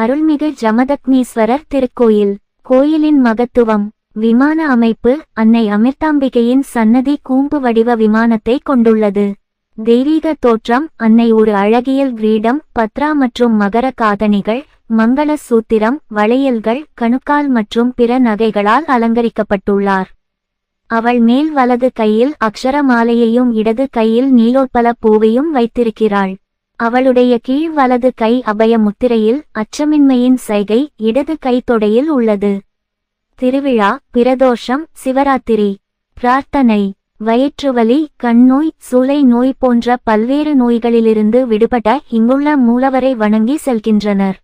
அருள்மிகு ஜமதக்னீஸ்வரர் திருக்கோயில் கோயிலின் மகத்துவம் விமான அமைப்பு அன்னை அமிர்தாம்பிகையின் சன்னதி கூம்பு வடிவ விமானத்தை கொண்டுள்ளது. தெய்வீக தோற்றம் அன்னை ஒரு அழகியல் கிரீடம் பத்ரா மற்றும் மகர காதணிகள் மங்கள சூத்திரம் வளையல்கள் கணுக்கால் மற்றும் பிற நகைகளால் அலங்கரிக்கப்பட்டுள்ளார். அவள் மேல் வலது கையில் அக்ஷரமாலையையும் இடது கையில் நீலோற்பல பூவையும் வைத்திருக்கிறாள். அவளுடைய கீழ் வலது கை அபய முத்திரையில் அச்சமின்மையின் சைகை இடது கைத்தொடையில் உள்ளது. திருவிழா பிரதோஷம் சிவராத்திரி. பிரார்த்தனை. வயிற்றுவலி கண்ணோய் சூளை நோய் போன்ற பல்வேறு நோய்களிலிருந்து விடுபட இங்குள்ள மூலவரை வணங்கி செல்கின்றனர்.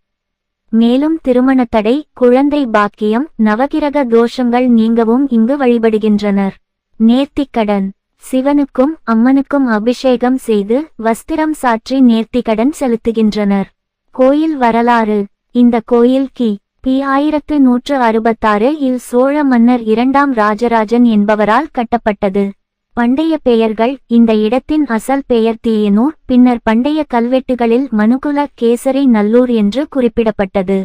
மேலும் திருமணத்தடை குழந்தை பாக்கியம் நவகிரக தோஷங்கள் நீங்கவும் இங்கு வழிபடுகின்றனர். நேர்த்திக்கடன். சிவனுக்கும் அம்மனுக்கும் அபிஷேகம் செய்து வஸ்திரம் சாற்றி நேர்த்திக்கடன் செலுத்துகின்றனர். கோயில் வரலாறு. இந்த கோயில் கி. பி. ஆயிரத்து நூற்று அறுபத்தாறு இல் சோழ மன்னர் இரண்டாம் ராஜராஜன் என்பவரால் கட்டப்பட்டது. பண்டைய பெயர்கள் இந்த இடத்தின் அசல் பெயர் தீயனூர் பின்னர் பண்டைய கல்வெட்டுகளில் மனுகுல கேசரி நல்லூர் என்று குறிப்பிடப்பட்டது.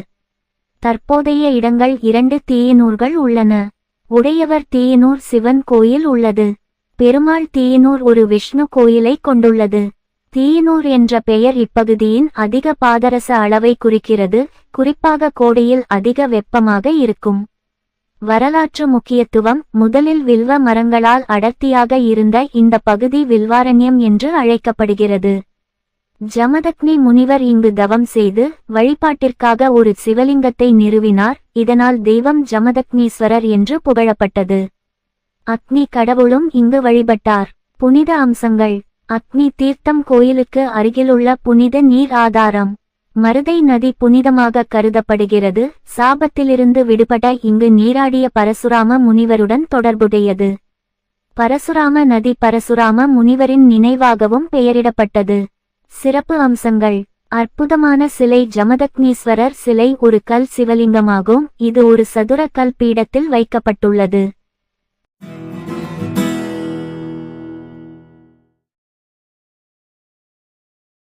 தற்போதைய இடங்கள் இரண்டு தீயனூர்கள் உள்ளன. உடையவர் தீயனூர் சிவன் கோயில் உள்ளது. பெருமாள் தீயனூர் ஒரு விஷ்ணு கோயிலை கொண்டுள்ளது. தீயனூர் என்ற பெயர் இப்பகுதியின் அதிக பாதரச அளவை குறிக்கிறது குறிப்பாக கோடையில் அதிக வெப்பமாக இருக்கும். வரலாற்று முக்கியத்துவம் முதலில் வில்வ மரங்களால் அடர்த்தியாக இருந்த இந்த பகுதி வில்வாரண்யம் என்று அழைக்கப்படுகிறது. ஜமதக்னி முனிவர் இங்கு தவம் செய்து வழிபாட்டிற்காக ஒரு சிவலிங்கத்தை நிறுவினார் இதனால் தெய்வம் ஜமதக்னீஸ்வரர் என்று புகழப்பட்டது. அக்னி கடவுளும் இங்கு வழிபட்டார். புனித அம்சங்கள். அக்னி தீர்த்தம் கோயிலுக்கு அருகிலுள்ள புனித நீர் ஆதாரம். மருதை நதி புனிதமாக கருதப்படுகிறது. சாபத்திலிருந்து விடுபட இங்கு நீராடிய பரசுராம முனிவருடன் தொடர்புடையது. பரசுராம நதி பரசுராம முனிவரின் நினைவாகவும் பெயரிடப்பட்டது. சிறப்பு அம்சங்கள். அற்புதமான சிலை ஜமதக்னீஸ்வரர் சிலை ஒரு கல் சிவலிங்கமாகும். இது ஒரு சதுர கல் பீடத்தில் வைக்கப்பட்டுள்ளது.